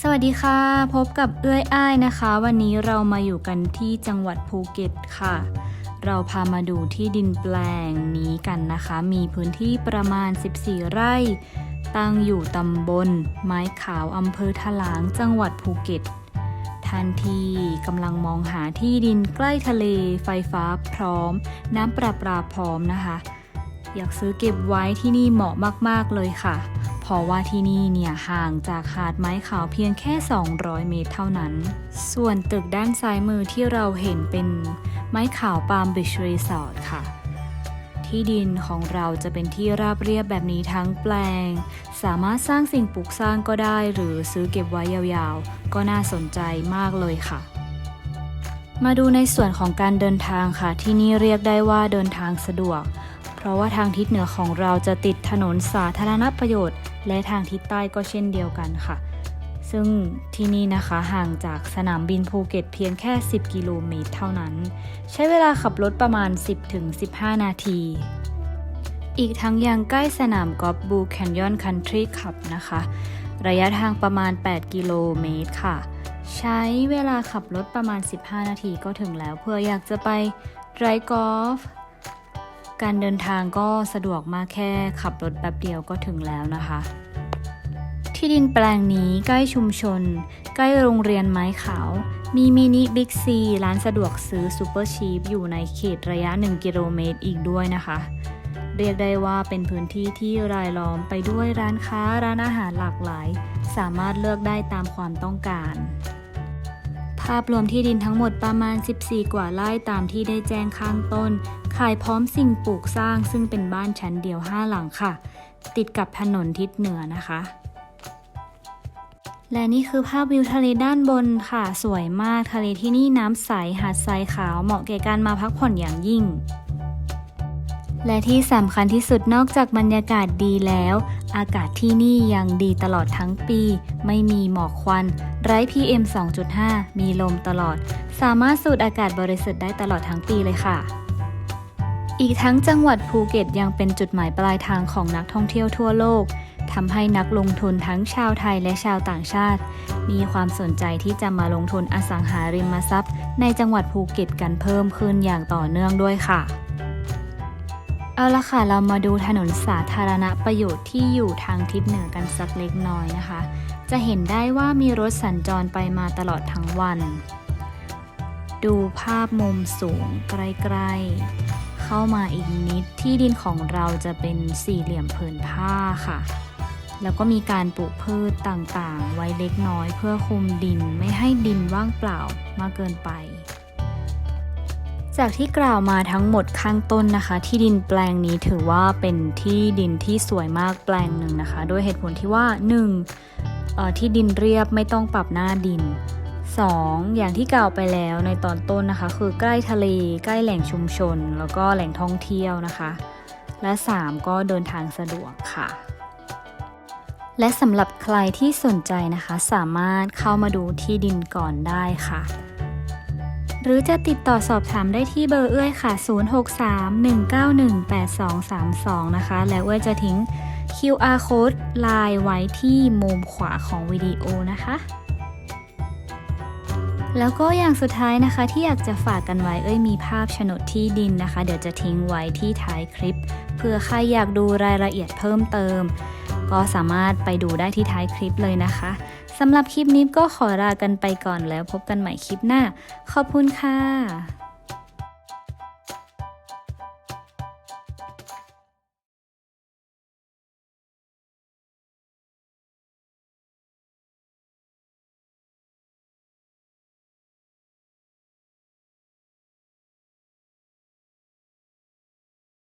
สวัสดีค่ะ พบกับเอื้อยอ้ายนะคะ วันนี้เรามาอยู่กันที่จังหวัดภูเก็ตค่ะ เราพามาดูที่ดินแปลงนี้กันนะคะ มีพื้นที่ประมาณ 14 ไร่ ตั้งอยู่ตำบล ไม้ขาวอำเภอถลางจังหวัดภูเก็ตท่านที่กำลังมองหาที่ดินใกล้ทะเล ไฟฟ้าพร้อม น้ำประปาพร้อมนะคะ อยากซื้อเก็บไว้ที่นี่เหมาะมาก ๆ เลยค่ะ เพราะว่าที่นี่เนี่ยห่างจากหาดไม้ขาวเพียงแค่ 200 เมตรเท่านั้น ส่วนตึกด้านซ้ายมือที่เราเห็นเป็นไม้ขาวปาล์มบิชรีสอร์ทค่ะ ที่ดินของเราจะเป็นที่ราบเรียบแบบนี้ทั้งแปลง สามารถสร้างสิ่งปลูกสร้างก็ได้ หรือซื้อเก็บไว้ยาวๆ ก็น่าสนใจมากเลยค่ะมาดูในส่วนของการเดินทางค่ะ ที่นี่เรียกได้ว่าเดินทางสะดวก ราะว่าทางทิศเหนือของเราจะติดถนนสาธารณประโยชน์ และทางทิศใต้ก็เช่นเดียวกันค่ะ ซึ่งที่นี่นะคะห่างจากสนามบินภูเก็ตเพียงแค่ 10 กิโลเมตรเท่านั้น ใช้เวลาขับรถประมาณ 10-15 นาที อีกทั้งยังใกล้สนามกอล์ฟบูแคนยอนคันทรีขับนะคะ ระยะทางประมาณ 8 กิโลเมตรค่ะใช้เวลาขับรถประมาณ 15 นาทีก็ถึงแล้วเพื่ออยากจะไปไรกอล์ฟ การเดินทางก็สะดวกมากแค่ขับรถแป๊บเดียวก็ถึงแล้วนะคะ ที่ดินแปลงนี้ใกล้ชุมชน ใกล้โรงเรียนไม้ขาว มีมินิบิ๊กซีร้านสะดวกซื้อซูเปอร์ชีพอยู่ในเขตระยะ 1 กิโลเมตรอีกด้วยนะคะ เรียกได้ว่าเป็นพื้นที่ที่รายล้อมไปด้วยร้านค้าร้านอาหารหลากหลาย สามารถเลือกได้ตามความต้องการภาพรวมที่ดินทั้งหมดประมาณ 14 กว่าไร่ตามที่ได้แจ้งข้างต้น ขายพร้อมสิ่งปลูกสร้างซึ่งเป็นบ้านชั้นเดียว 5 หลังค่ะ ติดกับถนนทิศเหนือนะคะ และนี่คือภาพวิวทะเลด้านบนค่ะ สวยมากทะเลที่นี่น้ำใสหาดทรายขาวเหมาะแก่การมาพักผ่อนอย่างยิ่ง และที่สำคัญที่สุดนอกจากบรรยากาศดีแล้ว อากาศที่นี่ยังดีตลอดทั้งปี ไม่มีหมอกควัน ไร้ PM 2.5 มีลมตลอด สามารถสูดอากาศบริสุทธิ์ได้ตลอดทั้งปีเลยค่ะ อีกทั้งจังหวัดภูเก็ตยังเป็นจุดหมายปลายทางของนักท่องเที่ยวทั่วโลกทำให้นักลงทุนทั้งชาวไทยและชาวต่างชาติ มีความสนใจที่จะมาลงทุนอสังหาริมทรัพย์ ในจังหวัดภูเก็ตกันเพิ่มขึ้นอย่างต่อเนื่องด้วยค่ะ เอาละค่ะเรามาดูถนนสาธารณประโยชน์ที่อยู่ทางทิศเหนือกันสักเล็กน้อยนะคะ จะเห็นได้ว่ามีรถสัญจรไปมาตลอดทั้งวัน ดูภาพมุมสูงใกลๆ เข้ามาอีกนิดที่ดินของเราจะเป็นสี่เหลี่ยมผืนผ้าค่ะ แล้วก็มีการปลูกพืชต่างๆ ไว้เล็กน้อยเพื่อคุมดินไม่ให้ดินว่างเปล่ามากเกินไป จากที่กล่าวมาทั้งหมดข้างต้นนะคะ ที่ดินแปลงนี้ถือว่าเป็นที่ดินที่สวยมากแปลงหนึ่งนะคะ ด้วยเหตุผลที่ว่า 1. เอ่อที่ดินเรียบไม่ต้องปรับหน้าดิน 2. อย่างที่กล่าวไปแล้วในตอนต้นนะคะ คือใกล้ทะเล ใกล้แหล่งชุมชน แล้วก็แหล่งท่องเที่ยวนะคะ และ 3. ก็เดินทางสะดวกค่ะ และสำหรับใครที่สนใจนะคะ สามารถเข้ามาดูที่ดินก่อนได้ค่ะ หรือจะติดต่อสอบถามได้ที่เบอร์เอื้อยค่ะ 0631918232 นะคะ แล้วเอื้อยจะทิ้ง QR code ไลน์ไว้ที่มุมขวาของวิดีโอนะคะ แล้วก็อย่างสุดท้ายนะคะที่อยากจะฝากกันไว้เอ้ยมีภาพโฉนดที่ดินนะคะ เดี๋ยวจะทิ้งไว้ที่ท้ายคลิปเพื่อใครอยากดูรายละเอียดเพิ่มเติม ก็สามารถไปดูได้ที่ท้ายคลิปเลยนะคะสำหรับคลิปนี้ก็ขอลากันไปก่อนแล้วพบกันใหม่คลิปหน้า ขอบคุณค่ะ